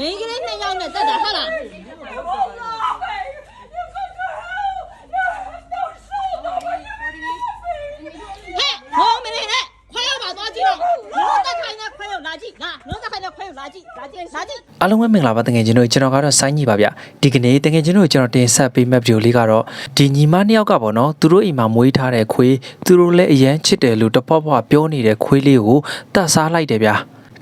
မိန်းကလေးနှစ်ယောက်နဲ့တက်တာဟုတ်လားဟဲ့ဟောမနေနဲ့ခွဲရောက်ပါသွားကြည့်တော့လုံးတက်ခိုင်းတဲ့ခွဲရောက်လာကြည့်လာလုံးတက်ခိုင်းတဲ့ခွဲရောက်လာကြည့်လာကြည့်လာကြည့်အားလုံးပဲမင်္ဂလာပါတကယ်ချင်းတို့ကျွန်တော်ကတော့စိုင်းညီပါဗျဒီကနေ့တကယ်ချင်းတို့ကျွန်တော်တင်ဆက်ပေးမယ့်ဗီဒီယိုလေးကတော့ဒီညီမနှစ်ယောက်ကပေါ့နော်သူတို့အိမ်မှာမွေးထားတဲ့ခွေးသူတို့လည်းအရန်ချစ်တယ်လို့တပွားပွားပြောနေတဲ့ခွေးလေးကိုတတ်စားလိုက်တယ်ဗျ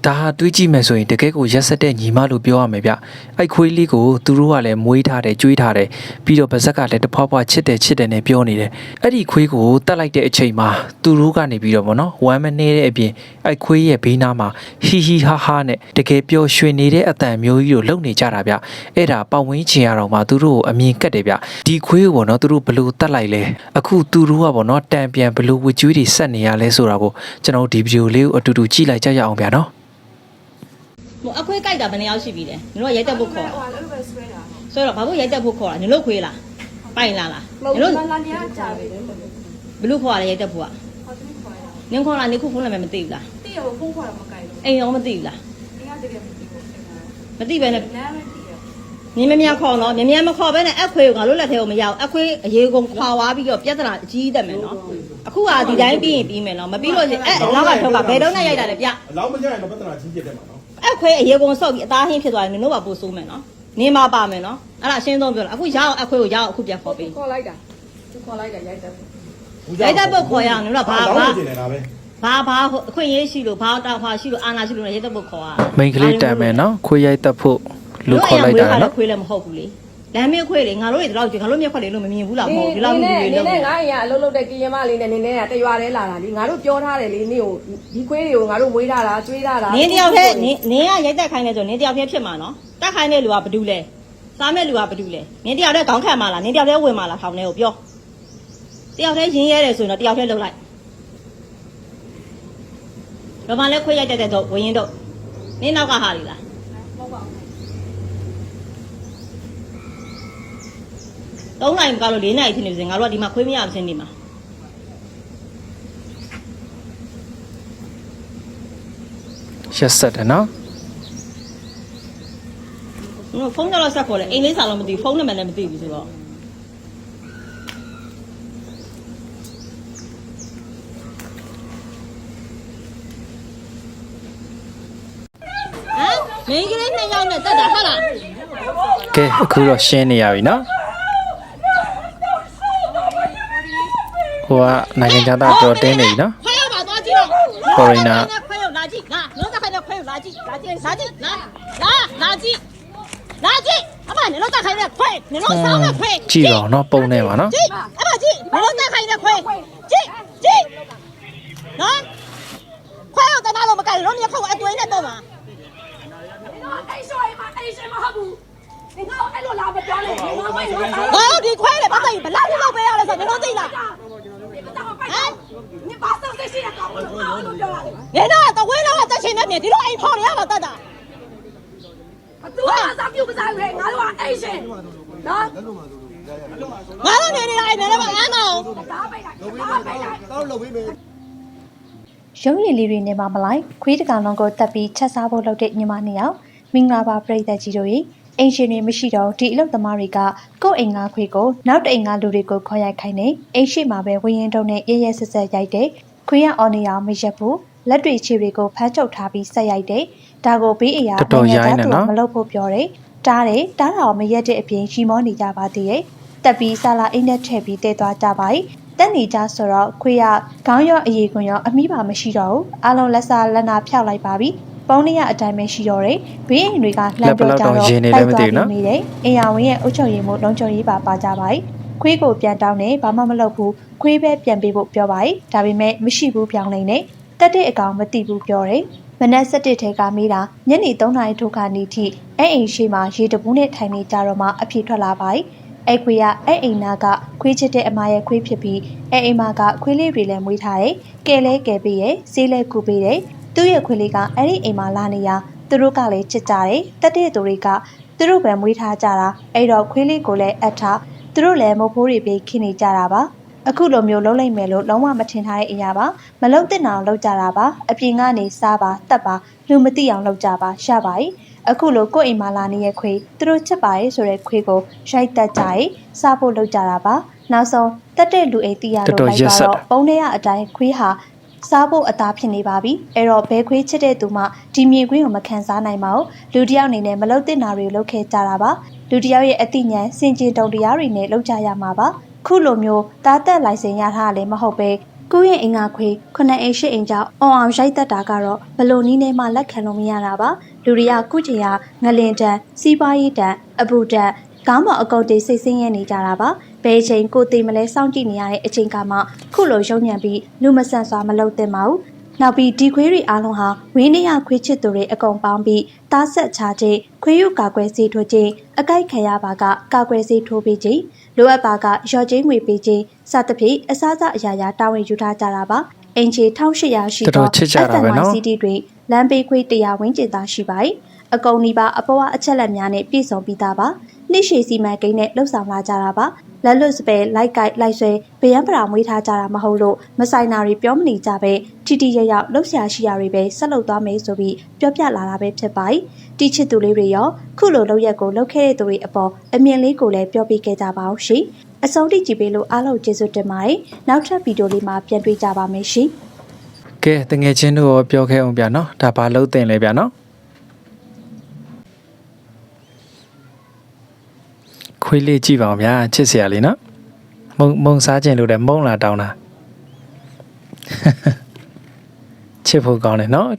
ဒါဟာတွေးကြည့်မယ်ဆိုရင်တကယ်ကိုရက်ဆက်တဲ့ညီမလို့ပြောရမယ်ဗျအဲ့ခွေးလေးကိုသူတို့ကလည်းမွေးထားတယ်ကျွေးထားတယ်ပြီးတော့ဗဇက်ကလည်းတပွားပွားချစ်တယ်ချစ်တယ်နဲ့ပြောနေတယ်အဲ့ဒီခွေးကိုတတ်လိုက်တဲ့အချိန်မှာသူတို့ကနေပြီးတော့ပေါ့နော်ဝမ်းမနေတဲ့အပြင်အဲ့ခွေးရဲ့ဘေးနားမှာဟီဟီဟာဟာနဲ့တကယ်ပျော်ရွှင်နေတဲ့အတန်မျိုးကြီးကိုလုံနေကြတာဗျအဲ့ဒါပတ်ဝန်းကျင်ရတော့မှသူတို့ကိုအမြင်ကတ်တယ်ဗျဒီခွေးကိုပေါ့နော်သူတို့ဘလို့တတ်လိုက်လဲအခုသူတို့ကပေါ့နော်တန်ပြန်ဘလို့ဝကျွေးတွေဆက်နေရလဲဆိုတာကိုကျွန်တော်တို့ဒီဗီဒီယိုလေးကိုအတူတူကြည့်လိုက်ကြရအောင်ဗျာနော် ဟိုအခွေးကြိုက်တာဘယ်နှယောက်ရှိပြီလဲညီတို့ကရိုက်တက်ဖို့ခေါ်ဟိုအဲ့လိုပဲဆွဲတာဆိုတော့ဘာလို့ရိုက်တက်ဖို့ခေါ်တာညီတို့ခွေးလားပိုင်လာလားမဟုတ်ညီတို့ဘူးလာနေရကြာပြီလေဟောဘလို့ခေါ်ရလဲရိုက်တက်ဖို့ကသူခေါ်ရတာနင်းခေါ်လာနေခုဖုန်းလည်းမသိဘူးလားတိရဖုန်းခေါ်တော့မကိုင်ဘူးအိမ်ရောမသိဘူးလားအင်းကတကယ်မသိဘူးအဲ့ဒါမသိပဲနဲ့နားမသိရမြင်မမြခေါ်တော့မြင်မြမခေါ်ပဲနဲ့အခွေးကိုငါတို့လက်ထဲကိုမရအောင်အခွေးအရေးကုန်ခွာသွားပြီးတော့ပြဿနာအကြီးတက်မယ်နော်အခုကဒီတိုင်းပြီးရင်ပြီးမယ်နော်မပြီးလို့ရှိရင်အဲ့လောက်ကထုတ်ကဘယ်တော့နဲ့ရိုက်တာလဲဗျအလောင်းမကြရင်တော့ပြဿနာချင်းဖြစ်တယ်မှာနော် အဲ့ခွေးအရေကုန်ဆော့ပြီးအသားဟင်းဖြစ်သွားတယ်နင်တို့ကပို့ဆိုးမယ်နော်နင်းမပါမယ်နော်အဲ့ဒါအရှင်းဆုံးပြောတာအခုရအောင်အခွေးကိုရအောင်အခုပြန်ခေါ်ပေးခေါ်လိုက်တာသူခေါ်လိုက်တာရိုက်တယ်ရိုက်တဲ့ပုတ်ခေါ်ရအောင်နင်တို့ကဘာလောဘာင်းမကျင်နေတာပဲဘာဘာအခွင့်ရေးရှိလို့ဘာတောက်ခွာရှိလို့အာနာရှိလို့လည်းရိုက်တဲ့ပုတ်ခေါ်ရမိန်ကလေးတန်မယ်နော်ခွေးရိုက်တက်ဖို့လူခေါ်လိုက်တာနော်ခွေးလည်းမဟုတ်ဘူးလေ လမ်းမခွေးလေငါတို့တွေတော့ငါတို့မျက်ခွက်လေးလို့မမြင်ဘူးလားမဟုတ်ဒီလောက်လူတွေနေလုံးနဲ့ငါအိမ်ကအလုံးလုံးတဲ့ကရင်မလေးနဲ့နေနဲ့တရွာတဲလာတာလေငါတို့ပြောထားတယ်လေနေကိုဒီခွေးတွေကိုငါတို့မွေးထားတာကျွေးထားတာနင်းတယောက်တည်းနင်းနင်းကရိုက်တက်ခိုင်းနေဆိုနင်းတယောက်တည်းဖြစ်မှာနော်တက်ခိုင်းတဲ့လူကဘာတူလဲစားမဲ့လူကဘာတူလဲနင်းတယောက်တည်းခေါင်းခံမှာလားနင်းတယောက်တည်းဝင်မှာလားခေါင်းထဲကိုပြောတယောက်တည်းရင်းရဲတယ်ဆိုရင်တော့တယောက်တည်းလှုပ်လိုက်ဘာမှလဲခွေးရိုက်တက်တဲ့တော့ဝင်ရင်တော့နင်းနောက်ကဟာလီလား 3နိုင်မကလို့4နိုင်ဖြစ်နေပြီငါတို့ကဒီမှာခွေးမရဘူးစင်းဒီမှာရက်ဆက်တယ်နော်ဖုန်းကြတော့ဆက်ခေါ်တယ်အိမ်လေးစာလုံးမသိဘူးဖုန်းနံပါတ်လည်းမသိဘူးဆိုတော့မင်းကလေးနှစ်ယောက်နဲ့တက်တာဟုတ်လားကဲအခုတော့ရှင်းနေရပြီနော် ဟိုကနိုင်ငံခြားသားတော်တင်းနေပြီနော်ခွဲရောက်ပါသွားကြည့်တော့ Foreigner ခွဲရောက်လာကြည့်လာလုံးတက်ခိုင်းတဲ့ခွဲရောက်လာကြည့်လာကြည့်လာကြည့်လာလာလာကြည့်လာကြည့်အမနင်တို့တက်ခိုင်းတဲ့ခွဲနင်တို့စောင်းတဲ့ခွဲကြည့်တော့နော်ပုံနေပါနော်ကြည့်အမကြည့်နင်တို့တက်ခိုင်းတဲ့ခွဲကြည့်ကြည့်နော်ခွဲရောက်တနာလို့မကလည်းလုံးမြခုတ်အတွင်းနဲ့တော့မှာအဲ့ဆိုရင်မအဲ့ဆိုရင်မဟုတ်ဘူးဒီငါအဲ့လိုလာမပြောနဲ့ဒီငါဝိုင်းငါဟောဒီခွဲလေပတ်သက်ဘယ်လောက်လောက်ပေးရလဲဆိုတော့နင်တို့သိလား ဒီကတော့ ပိုက်တယ်ဒီပါစောစိတ်ရှိတဲ့ကောင်ကိုလို့ပြောရတယ်နင်တို့ကတဝင်းတော့တက်ချင်တဲ့မြင်ဒီလိုအိမ်ဖော်နေရမှာတတ်တာသူကစားပြုတ်စားရဲငါတို့ကအဲ့ရှင်နော်ငါတို့နေနေလိုက်နေလည်းမအားမအောင်ဒါပိုက်လိုက်ဒါပိုက်လိုက်ရုံးရည်လေးတွေနဲ့မှမလိုက်ခွေးတကောင်လုံးကိုတက်ပြီးချက်စားဖို့လုပ်တဲ့ညီမနှစ်ယောက်မင်္ဂလာပါပရိသတ်ကြီးတို့ရေ အင်ရှင်တွေမရှိတော့ဒီအလုပ်သမားတွေကကိုယ့်အိမ်ငါခွေးကိုနောက်တအိမ်ငါလူတွေကိုခေါ်ရိုက်ခိုင်းနေအိမ်ရှိမှာပဲဝင်းရင်တုံးနဲ့ရဲရဲဆက်ဆက်ရိုက်တဲ့ခွေးရအော်နေအောင်မရက်ဘူးလက်တွေခြေတွေကိုဖမ်းချုပ်ထားပြီးဆက်ရိုက်တဲ့ဒါကိုဘေးအရာတော်တော်ရိုင်းနေနော်မလုပ်ဖို့ပြောတယ်တားတယ်တားတာကိုမရက်တဲ့အပြင်ရီမောနေကြပါသေးရဲ့တက်ပြီးဆလာအိမ်နဲ့ထည့်ပြီးတဲသွားကြပါ යි တက်နေကြဆိုတော့ခွေးရခေါင်းရောအရေခွန်ရောအမိပါမရှိတော့ဘူးအလုံးလက်စားလက်နာဖျောက်လိုက်ပါပြီ ပုံးရအတိုင်းပဲရှိတော့တယ်ဘေးအိမ်တွေကလှမ်းပြောကြတော့မိတယ်အိမ်ယာဝင်ရဲ့အုတ်ချုပ်ရည်မို့လုံးချုံရေးပါပါကြပါ යි ခွေးကိုပြန်တောင်းနေဘာမှမလုပ်ဘူးခွေးပဲပြန်ပေးဖို့ပြောပါ යි ဒါပေမဲ့မရှိဘူးပြောင်းနေနေတက်တဲ့အကောင်မသိဘူးပြောတယ်မနက်7ထဲကမေးတာညနေ3နာရီထိုးခါနေထိအဲ့အိမ်ရှိမှာရေတပူးနဲ့ထိုင်နေကြတော့မှအဖြေထွက်လာပါ යි အဲ့ခွေးကအဲ့အိမ်နာကခွေးချစ်တဲ့အမရဲ့ခွေးဖြစ်ပြီးအဲ့အိမ်မာကခွေးလေးတွေလည်းမွေးထားတယ်။ကဲလဲကဲပေးရဲ့ဈေးလဲကူပေးတယ်။ သူ့ရဲ့ခွေးလေးကအဲ့ဒီအိမ်မှာလာနေရသူတို့ကလည်းချစ်ကြတယ်။တက်တဲ့သူတွေကသူတို့ပဲမွေးထားကြတာအဲ့တော့ခွေးလေးကိုလည်းအပ်ထားသူတို့လည်းမုတ်ဖိုးတွေပေးခင်းနေကြတာပါ။အခုလိုမျိုးလုံးလိုက်မယ်လို့လုံးဝမထင်ထားတဲ့အရာပါမလုံးတင်အောင်လုပ်ကြတာပါအပြင်ကနေစားပါတက်ပါလူမသိအောင်လုပ်ကြပါရှာပါ යි အခုလိုကိုယ့်အိမ်မှာလာနေတဲ့ခွေသူတို့ချက်ပါရဲ့ဆိုတဲ့ခွေကိုရိုက်တက်ကြရေးစားဖို့လုပ်ကြတာပါနောက်ဆုံးတက်တဲ့လူအိမ်တီးရလို့လိုက်ပါတော့ပုံထဲကအတိုင်းခွေးဟာ စားဖို့အသားဖြစ်နေပါပြီအဲ့တော့ဘဲခွေးချစ်တဲ့သူမှဒီမြေခွေးကိုမခံစားနိုင်ပါဘူးလူတစ်ယောက်အနေနဲ့မလုပ်သင့်တာတွေလုပ်ခဲ့ကြတာပါလူတစ်ယောက်ရဲ့အသိဉာဏ်စင်ကြင်တုံတရားတွေနဲ့လုပ်ကြရမှာပါခုလိုမျိုးတားတက်လိုင်စင်ရထားတာလည်းမဟုတ်ပဲကိုယ့်ရဲ့အင်္ဂါခွေခုနှစ်အိမ်ရှစ်အိမ်ကြောင့်အွန်အောင်ရိုက်တက်တာကတော့ဘလို့နီးနေမှလက်ခံလို့မရတာပါလူတွေကကုချင်ရငလင်တန်စီးပွားရေးတန်အပူတန်ကောင်းမအကုတ်တွေစိတ်ဆင်းရဲနေကြတာပါ ဘယ်အချိန်ကိုသိမလဲစောင့်ကြည့်နေရတဲ့အချိန်ကမှခုလိုရုံညံပြီးလူမဆန်စွာမလုပ်သင့်ပါဘူးနောက်ပြီးဒီခွေးတွေအားလုံးဟာဝင်းနေရခွေးချစ်သူတွေအကုန်ပေါင်းပြီးတားဆက်ချခြင်းခွေးရုပ်ကာကွယ်ဆေးထိုးခြင်းအကြိုက်ခံရပါကကာကွယ်ဆေးထိုးပေးခြင်းလိုအပ်ပါကရော်ချင်းငွေပေးခြင်းစသဖြင့်အစားအစာအရာရာတာဝန်ယူထားကြတာပါအင်ချီ1800ရှိတော်တော်ချစ်ကြတာပဲနော် SNYCD တွေလမ်းပေးခွေးတရားဝင်းကျင်သားရှိပါတယ် အကုန်ဒီပါအပေါ်အချက်လက်များနဲ့ပြည့်စုံပြီးသားပါနှိရှိစီမံကိန်းနဲ့လှုပ်ဆောင်လာကြတာပါလက်လွတ်စပယ်လိုက်ကိုက်လိုက်ဆွဲဗယံပရာမွေးထားကြတာမဟုတ်လို့မဆိုင်တာတွေပြောမနေကြပဲတီတီရရောက်လှုပ်ရှားရှိရာတွေပဲဆက်လုပ်သွားမယ်ဆိုပြီးပြောပြလာတာပဲဖြစ်ပါတယ်တီချစ်သူလေးတွေရောခုလိုလုပ်ရက်ကိုလုပ်ခဲ့တဲ့သူတွေအပေါ်အမြင်လေးကိုလည်းပြောပြခဲ့ကြပါအောင်ရှင်အဆုံးထိကြည့်ပေးလို့အားလုံးကျေးဇူးတင်ပါတယ်နောက်ထပ်ဗီဒီယိုလေးမှာပြန်တွေ့ကြပါမယ်ရှင်ကဲတငယ်ချင်းတို့ရောပြောခဲ့အောင်ဗျာနော်ဒါဘာလို့တင်လဲဗျာနော် ခွေးလေးကြည့်ပါအောင်ဗျာချစ်စရာလေးနော်မုံမုံစားခြင်းလို့တဲ့မုံလာတောင်းတာချစ်ဖို့ကောင်းတယ်နော်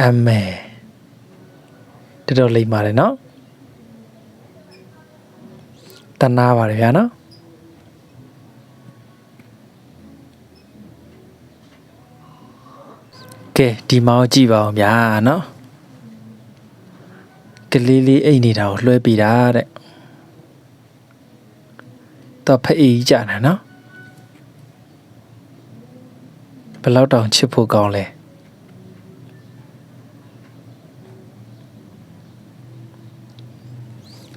အမေတော်တော်လိမ့်ပါတယ်နော်တနာပါတယ်ဗျာနော် ကဲဒီမောင်ကြည့်ပါအောင်ဗျာနော်ကလေးလေးအိတ်နေတာကိုလွှဲပြီးတာတဲ့တော့ဖအေးကြီးကြတယ်နော်ဘယ်လောက်တောင်ချစ်ဖို့ကောင်းလဲ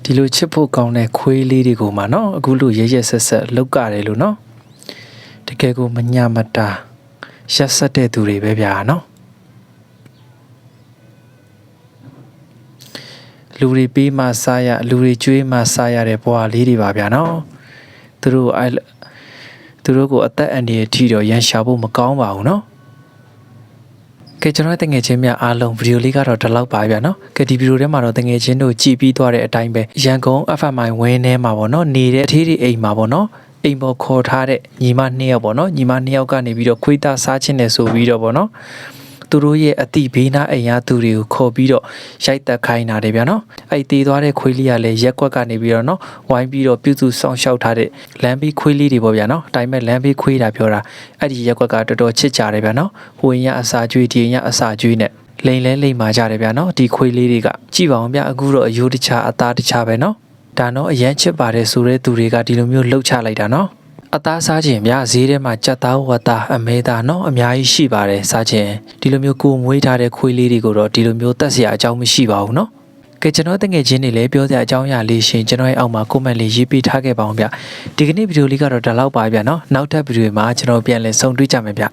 ဒီလိုချစ်ဖို့ကောင်းတဲ့ခွေးလေးတွေကိုမှနော်အခုလိုရဲရဲဆက်ဆက်လောက်ကတယ်လို့နော်တကယ်ကိုမညာမတာရက်ဆက်တဲ့သူတွေပဲဗျာနော် လူတွေပေးမှစားရလူတွေကျွေးမှစားရတဲ့ဘဝလေးတွေပါဗျာနော်သူတို့အဲသူတို့ကိုအသက်အန္တရာယ်ထိတော့ရန်ရှာဖို့မကောင်းပါဘူးနော်ကဲကျွန်တော်တငယ်ချင်းများအားလုံးဗီဒီယိုလေးကတော့ဒီလောက်ပါဗျာနော်ကဲဒီဗီဒီယိုထဲမှာတော့တငယ်ချင်းတို့ကြည်ပြီးသွားတဲ့အတိုင်းပဲရန်ကုန် FMI ဝင်းထဲမှာပေါ့နော်နေတဲ့အထီးတွေအိမ်မှာပေါ့နော်အိမ်ပေါ်ခေါ်ထားတဲ့ညီမနှစ်ယောက်ပေါ့နော်ညီမနှစ်ယောက်ကနေပြီးတော့ခွေးသားစားခြင်းနဲ့ဆိုပြီးတော့ပေါ့နော် သူတို့ရဲ့အတိဘေးနာအိမ်ရသူတွေကိုခေါ်ပြီးတော့ရိုက်တက်ခိုင်းတာတယ်ဗျာနော်အဲ့တည်သွားတဲ့ခွေးလေးကလည်းရက်ကွက်ကနေပြီးတော့နော်ဝိုင်းပြီးတော့ပြုစုဆောင်ရှောက်ထားတဲ့လမ်းဘေးခွေးလေးတွေပေါ့ဗျာနော်အတိုင်းမဲ့လမ်းဘေးခွေးတာပြောတာအဲ့ဒီရက်ကွက်ကတော်တော်ချစ်ကြတယ်ဗျာနော်ဟိုရင်ရအစာကျွေးဒီရင်ရအစာကျွေးနဲ့လိန်လဲလိန်မာကြတယ်ဗျာနော်ဒီခွေးလေးတွေကကြည့်ပါအောင်ဗျအခုတော့အယိုးတခြားအသားတခြားပဲနော်ဒါတော့အရန်ချစ်ပါတယ်ဆိုတဲ့သူတွေကဒီလိုမျိုးလှုပ်ချလိုက်တာနော် အသားစားခြင်းများဈေးထဲမှာကြက်သားဝတ်သားအမဲသားเนาะအများကြီးရှိပါတယ်စားခြင်းဒီလိုမျိုးကိုယ်မွေးထားတဲ့ခွေးလေးတွေကိုတော့ဒီလိုမျိုးတက်စရာအကြောင်းမရှိပါဘူးเนาะကဲကျွန်တော်တငယ်ချင်းတွေလည်းပြောစရာအကြောင်းအရာလေးရှင်ကျွန်တော်ရဲ့အောက်မှာ comment လေးရေးပေးထားခဲ့ပါအောင်ဗျဒီကနေ့ဗီဒီယိုလေးကတော့ဒါလောက်ပါဗျเนาะနောက်ထပ်ဗီဒီယိုမှာကျွန်တော်ပြန်လည်ဆုံတွေ့ကြမယ်ဗျ